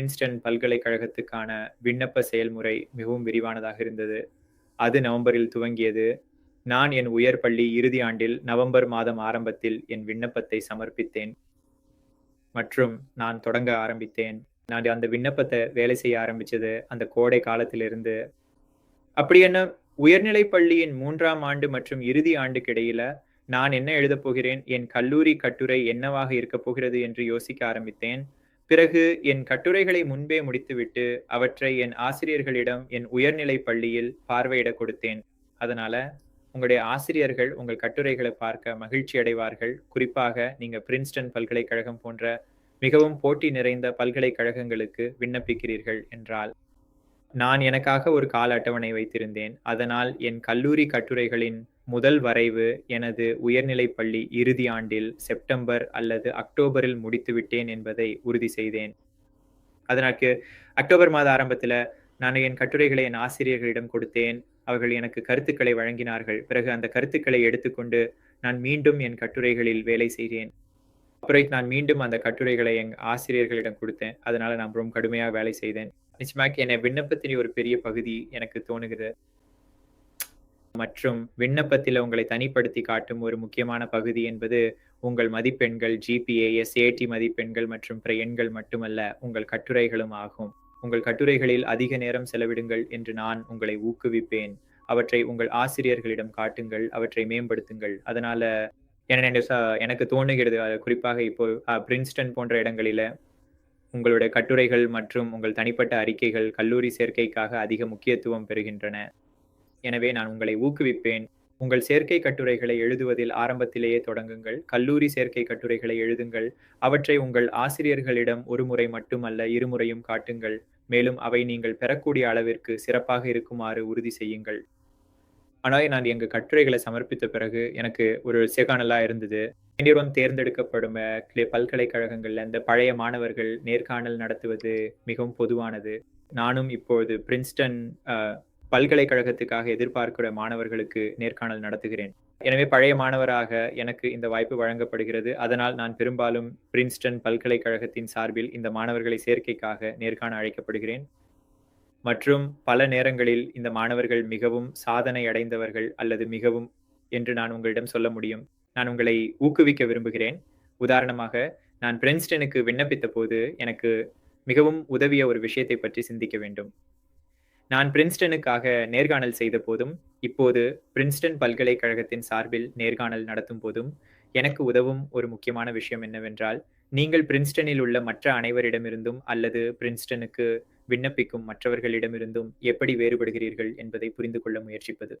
Princeton பல்கலைக்கழகத்துக்கான விண்ணப்ப செயல்முறை மிகவும் விரிவானதாக இருந்தது. அது நவம்பரில் துவங்கியது. நான் என் உயர் பள்ளி இறுதி ஆண்டில் நவம்பர் மாதம் ஆரம்பத்தில் என் விண்ணப்பத்தை சமர்ப்பித்தேன். மற்றும் நான் தொடங்க ஆரம்பித்தேன். நான் அந்த விண்ணப்பத்தை வேலை செய்ய ஆரம்பிச்சது அந்த கோடை காலத்திலிருந்து. அப்படி என்ன உயர்நிலை பள்ளியின் மூன்றாம் ஆண்டு மற்றும் இறுதி ஆண்டுக்கு இடையில நான் என்ன எழுதப் போகிறேன், என் கல்லூரி கட்டுரை என்னவாக இருக்கப் போகிறது என்று யோசிக்க ஆரம்பித்தேன். பிறகு என் கட்டுரைகளை முன்பே முடித்துவிட்டு, அவற்றை என் ஆசிரியர்களிடம் என் உயர்நிலைப் பள்ளியில் பார்வையிடக் கொடுத்தேன். அதனால உங்களுடைய ஆசிரியர்கள் உங்கள் கட்டுரைகளை பார்க்க மகிழ்ச்சி அடைவார்கள். குறிப்பாக நீங்க பிரின்ஸ்டன் பல்கலைக்கழகம் போன்ற மிகவும் போட்டி நிறைந்த பல்கலைக்கழகங்களுக்கு விண்ணப்பிக்கிறீர்கள் என்றால். நான் எனக்காக ஒரு கால அட்டவணை வைத்திருந்தேன். அதனால் என் கல்லூரி கட்டுரைகளின் முதல் வரைவு எனது உயர்நிலைப் பள்ளி இறுதி ஆண்டில் செப்டம்பர் அல்லது அக்டோபரில் முடித்துவிட்டேன் என்பதை உறுதி செய்தேன். அதற்கு அக்டோபர் மாத ஆரம்பத்தில் நான் என் கட்டுரைகளை என் ஆசிரியர்களிடம் கொடுத்தேன். அவர்கள் எனக்கு கருத்துக்களை வழங்கினார்கள். பிறகு அந்த கருத்துக்களை எடுத்துக்கொண்டு நான் மீண்டும் என் கட்டுரைகளில் வேலை செய்தேன். அப்புறம் நான் மீண்டும் அந்த கட்டுரைகளை என் ஆசிரியர்களிடம் கொடுத்தேன் அதனால நான் ரொம்ப கடுமையாக வேலை செய்தேன். நிச்சயமாக என் விண்ணப்பத்தின் ஒரு பெரிய பகுதி எனக்கு தோணுகிறது. மற்றும் விண்ணப்பத்தில் உங்களை தனிப்படுத்தி காட்டும் ஒரு முக்கியமான பகுதி என்பது உங்கள் மதிப்பெண்கள், ஜிபிஏ, எஸ்ஏடி மதிப்பெண்கள் மற்றும் பிற எண்கள் மட்டுமல்ல, உங்கள் கட்டுரைகளும் ஆகும். உங்கள் கட்டுரைகளில் அதிக நேரம் செலவிடுங்கள் என்று நான் உங்களை ஊக்குவிப்பேன். அவற்றை உங்கள் ஆசிரியர்களிடம் காட்டுங்கள். அவற்றை மேம்படுத்துங்கள். அதனால எனக்கு தோணுகிறது குறிப்பாக இப்போ பிரின்ஸ்டன் போன்ற இடங்களில உங்களுடைய கட்டுரைகள் மற்றும் உங்கள் தனிப்பட்ட அறிக்கைகள் கல்லூரி சேர்க்கைக்காக அதிக முக்கியத்துவம் பெறுகின்றன. எனவே நான் உங்களை ஊக்குவிப்பேன். உங்கள் சேர்க்கை கட்டுரைகளை எழுதுவதில் ஆரம்பத்திலேயே தொடங்குங்கள். கல்லூரி சேர்க்கை கட்டுரைகளை எழுதுங்கள். அவற்றை உங்கள் ஆசிரியர்களிடம் ஒரு முறை மட்டுமல்ல, இருமுறையும் காட்டுங்கள். மேலும் அவை நீங்கள் பெறக்கூடிய அளவிற்கு சிறப்பாக இருக்குமாறு உறுதி செய்யுங்கள். ஆனால் நான் எங்க கட்டுரைகளை சமர்ப்பித்த பிறகு எனக்கு ஒரு சேகானலாக இருந்தது. என்னிடம் தேர்ந்தெடுக்கப்படும் பல்கலைக்கழகங்களில் அந்த பழைய மாணவர்கள் நேர்காணல் நடத்துவது மிகவும் பொதுவானது. நானும் இப்பொழுது பிரின்ஸ்டன் பல்கலைக்கழகத்துக்காக எதிர்பார்க்கிற மாணவர்களுக்கு நேர்காணல் நடத்துகிறேன். எனவே பழைய மாணவராக எனக்கு இந்த வாய்ப்பு வழங்கப்படுகிறது. அதனால் நான் பெரும்பாலும் பிரின்ஸ்டன் பல்கலைக்கழகத்தின் சார்பில் இந்த மாணவர்களை சேர்க்கைக்காக நேர்காண அழைக்கப்படுகிறேன். மற்றும் பல நேரங்களில் இந்த மாணவர்கள் மிகவும் சாதனை அடைந்தவர்கள் அல்லது மிகவும் என்று நான் உங்களிடம் சொல்ல முடியும். நான் உங்களை ஊக்குவிக்க விரும்புகிறேன். உதாரணமாக நான் பிரின்ஸ்டனுக்கு விண்ணப்பித்த போது எனக்கு மிகவும் உதவிய ஒரு விஷயத்தை பற்றி சிந்திக்க வேண்டும். நான் பிரின்ஸ்டனுக்காக நேர்காணல் செய்த போதும் இப்போது பிரின்ஸ்டன் பல்கலைக்கழகத்தின் சார்பில் நேர்காணல் நடத்தும் போதும், எனக்கு உதவும் ஒரு முக்கியமான விஷயம் என்னவென்றால், நீங்கள் பிரின்ஸ்டனில் உள்ள மற்ற அனைவரிடமிருந்தும் அல்லது பிரின்ஸ்டனுக்கு விண்ணப்பிக்கும் மற்றவர்களிடமிருந்தும் எப்படி வேறுபடுகிறீர்கள் என்பதை புரிந்து கொள்ள முயற்சிப்பது.